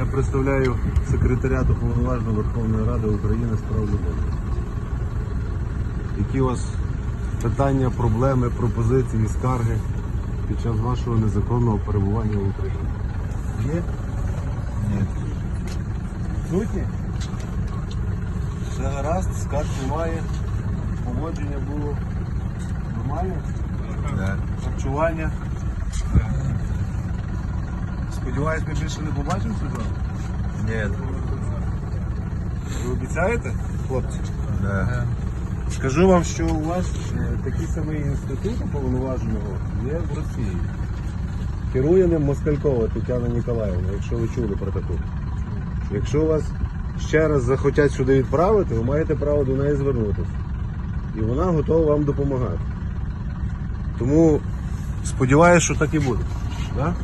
Я представляю секретаріату повноважного Верховної Ради України з прав людини. Які у вас питання, проблеми, пропозиції, скарги під час вашого незаконного перебування в Україні? Є? Ні. Сутні? Все гаразд, скарг немає, поводження було нормально? Да. Харчування. Сподіваюсь, ми більше не побачимо сюди. Нет. Ви обіцяєте, хлопці? Да. Скажу вам, що у вас е, такий самий інститут уповноваженого є в Росії. Керує ним Москалькова Тетяна Ніколаївна, якщо ви чули про таку. Якщо вас ще раз захотять сюди відправити, ви маєте право до неї звернутися. І вона готова вам допомагати. Тому сподіваюся, що так і буде. Да?